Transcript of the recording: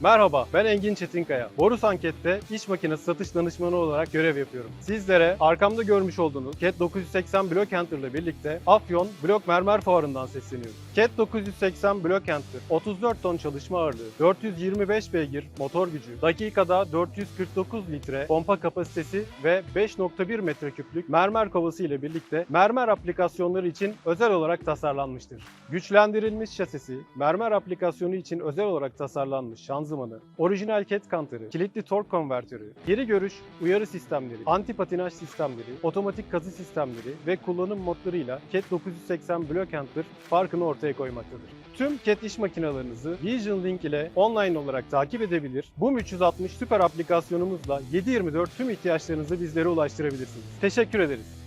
Merhaba, ben Engin Çetinkaya. Borus Anket'te iş makinesi satış danışmanı olarak görev yapıyorum. Sizlere arkamda görmüş olduğunuz CAT 980 Block Enter ile birlikte Afyon Blok Mermer Fuarı'ndan sesleniyorum. CAT 980 Block Enter, 34 ton çalışma ağırlığı, 425 beygir motor gücü, dakikada 449 litre pompa kapasitesi ve 5.1 metreküplük mermer kovası ile birlikte mermer aplikasyonları için özel olarak tasarlanmıştır. Güçlendirilmiş şasisi, mermer aplikasyonu için özel olarak tasarlanmış şanzımanı, orijinal ket kantarı, kilitli tork konvertörü, geri görüş uyarı sistemleri, anti patinaj sistemleri, otomatik kazı sistemleri ve kullanım modlarıyla CAT 980 Block Enter farkını ortaya koymaktadır. Tüm CAT iş makinalarınızı Vision Link ile online olarak takip edebilir. BUM 360 süper aplikasyonumuzla 7/24 tüm ihtiyaçlarınızı bizlere ulaştırabilirsiniz. Teşekkür ederiz.